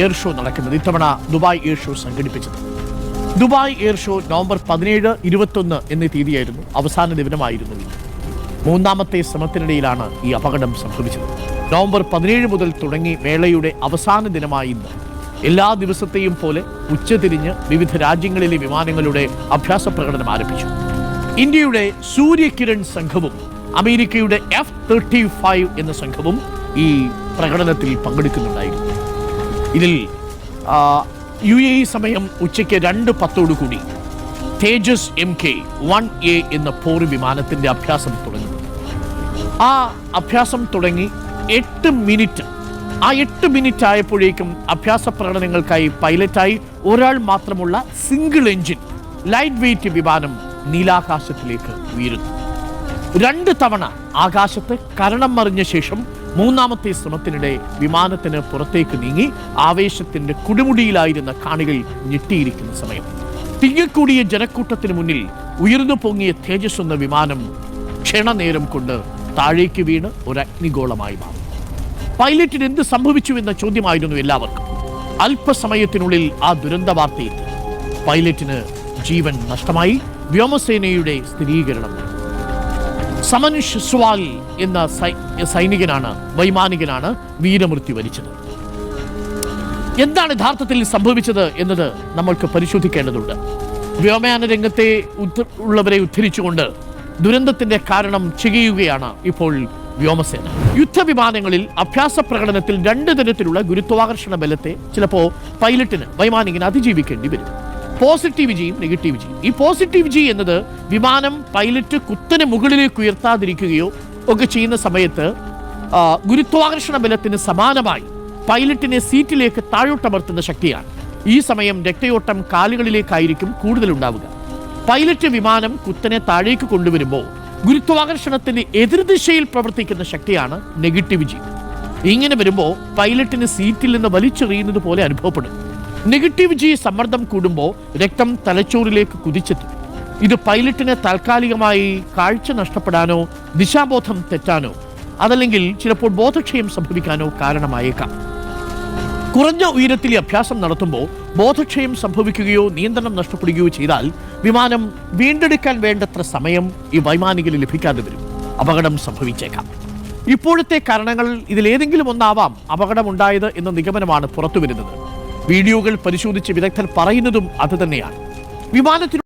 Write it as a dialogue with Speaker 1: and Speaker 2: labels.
Speaker 1: Air show നടക്കുന്നത്. ഇത്തവണ Dubai air show സംഘടിപ്പിച്ചത്. ദുബായ് എയർ ഷോ നവംബർ പതിനേഴ് ഇരുപത്തൊന്ന് എന്നീ തീയതിയായിരുന്നു അവസാന ദിനമായിരുന്നു മൂന്നാമത്തെ ശ്രമത്തിനിടയിലാണ് ഈ അപകടം സംഭവിച്ചത്. നവംബർ പതിനേഴ് മുതൽ തുടങ്ങി മേളയുടെ അവസാന ദിനമായി ഇന്ന്. എല്ലാ ദിവസത്തെയും പോലെ ഉച്ചതിരിഞ്ഞ് വിവിധ രാജ്യങ്ങളിലെ വിമാനങ്ങളുടെ അഭ്യാസ പ്രകടനം ആരംഭിച്ചു. ഇന്ത്യയുടെ സൂര്യകിരൺ സംഘവും അമേരിക്കയുടെ എഫ് തേർട്ടി ഫൈവ് എന്ന സംഘവും ഈ പ്രകടനത്തിൽ പങ്കെടുക്കുന്നുണ്ടായിരുന്നു. ഇതിൽ യു എ സമയം ഉച്ചയ്ക്ക് രണ്ട് പത്തോടു കൂടി. Tejas M K one A എന്ന പോർ വിമാനത്തിന്റെ അഭ്യാസം തുടങ്ങി. ആ അഭ്യാസം തുടങ്ങി എട്ട് മിനിറ്റ്. ആ എട്ട് മിനിറ്റ് ആയപ്പോഴേക്കും അഭ്യാസ പ്രകടനങ്ങൾക്കായി പൈലറ്റായി ഒരാൾ മാത്രമുള്ള സിംഗിൾ എഞ്ചിൻ ലൈറ്റ് വെയിറ്റ് വിമാനം നീലാകാശത്തിലേക്ക് ഉയരുന്നു. രണ്ട് തവണ ആകാശത്ത് കരണം മറിഞ്ഞ ശേഷം മൂന്നാമത്തെ ശ്രമത്തിനിടെ വിമാനത്തിന് പുറത്തേക്ക് നീങ്ങി ആവേശത്തിന്റെ കുടിമുടിയിലായിരുന്ന കാണികൾ ഞെട്ടിയിരിക്കുന്ന സമയം. തിങ്ങിക്കൂടിയ ജനക്കൂട്ടത്തിന് മുന്നിൽ ഉയർന്നു പൊങ്ങിയ തേജസ് എന്ന വിമാനം ക്ഷണനേരം കൊണ്ട് താഴേക്ക് വീണ് ഒരു അഗ്നിഗോളമായി മാറി. പൈലറ്റിന് എന്ത് സംഭവിച്ചു എന്ന ചോദ്യമായിരുന്നു എല്ലാവർക്കും. അല്പസമയത്തിനുള്ളിൽ ആ ദുരന്ത വാർത്തയെത്തി. പൈലറ്റിന് ജീവൻ നഷ്ടമായി. വ്യോമസേനയുടെ സ്ഥിരീകരണം. നടന്നു. സുവാഗി എന്ന സൈനികനാണ് വൈമാനികനാണ് വീരമൃത്യു വരിച്ചത്. എന്താണ് യഥാർത്ഥത്തിൽ സംഭവിച്ചത് എന്നത് നമ്മൾക്ക് പരിശോധിക്കേണ്ടതുണ്ട്. വ്യോമയാന രംഗത്തെ ഉള്ളവരെ ഉദ്ധരിച്ചുകൊണ്ട് ദുരന്തത്തിന്റെ കാരണം ചെയ്യുകയാണ് ഇപ്പോൾ വ്യോമസേന. യുദ്ധവിമാനങ്ങളിൽ അഭ്യാസ പ്രകടനത്തിൽ രണ്ട് തരത്തിലുള്ള ഗുരുത്വാകർഷണ ബലത്തെ ചിലപ്പോൾ പൈലറ്റിന് വൈമാനികന് അതിജീവിക്കേണ്ടി വരും. പോസിറ്റീവ് ജിയും നെഗറ്റീവ് ജിയും ഈ പോസിറ്റീവ് ജി എന്നത് വിമാനം പൈലറ്റ് കുത്തനെ മുകളിലേക്ക് ഉയർത്താതിരിക്കുകയോ ഒക്കെ ചെയ്യുന്ന സമയത്ത് ഗുരുത്വാകർഷണ ബലത്തിന് സമാനമായി പൈലറ്റിനെ സീറ്റിലേക്ക് താഴോട്ടമർത്തുന്ന ശക്തിയാണ്. ഈ സമയം രക്തയോട്ടം കാലുകളിലേക്കായിരിക്കും കൂടുതൽ ഉണ്ടാവുക. പൈലറ്റ് വിമാനം കുത്തനെ താഴേക്ക് കൊണ്ടുവരുമ്പോൾ ഗുരുത്വാകർഷണത്തിന് എതിർദിശയിൽ പ്രവർത്തിക്കുന്ന ശക്തിയാണ് നെഗറ്റീവ് ജി ഇങ്ങനെ വരുമ്പോൾ പൈലറ്റിന് സീറ്റിൽ നിന്ന് വലിച്ചെറിയുന്നത് പോലെ അനുഭവപ്പെടും. നെഗറ്റീവ് ജി സമ്മർദ്ദം കൂടുമ്പോൾ രക്തം തലച്ചോറിലേക്ക് കുതിച്ചെത്തും. ഇത് പൈലറ്റിന് താൽക്കാലികമായി കാഴ്ച നഷ്ടപ്പെടാനോ ദിശാബോധം തെറ്റാനോ അതല്ലെങ്കിൽ ചിലപ്പോൾ ബോധക്ഷയം സംഭവിക്കാനോ കാരണമായേക്കാം. കുറഞ്ഞ ഉയരത്തിൽ അഭ്യാസം നടത്തുമ്പോൾ ബോധക്ഷയം സംഭവിക്കുകയോ നിയന്ത്രണം നഷ്ടപ്പെടുകയോ ചെയ്താൽ വിമാനം വീണ്ടെടുക്കാൻ വേണ്ടത്ര സമയം ഈ വൈമാനികന് ലഭിക്കാതെ വരും. അപകടം സംഭവിച്ചേക്കാം. ഇപ്പോഴത്തെ കാരണങ്ങൾ ഇതിലേതെങ്കിലും ഒന്നാവാം അപകടമുണ്ടായത് എന്ന നിഗമനമാണ് പുറത്തു വരുന്നത് വീഡിയോകൾ പരിശോധിച്ച് വിദഗ്ധർ പറയുന്നതും അതുതന്നെയാണ് വിമാനത്തിനുള്ളിൽ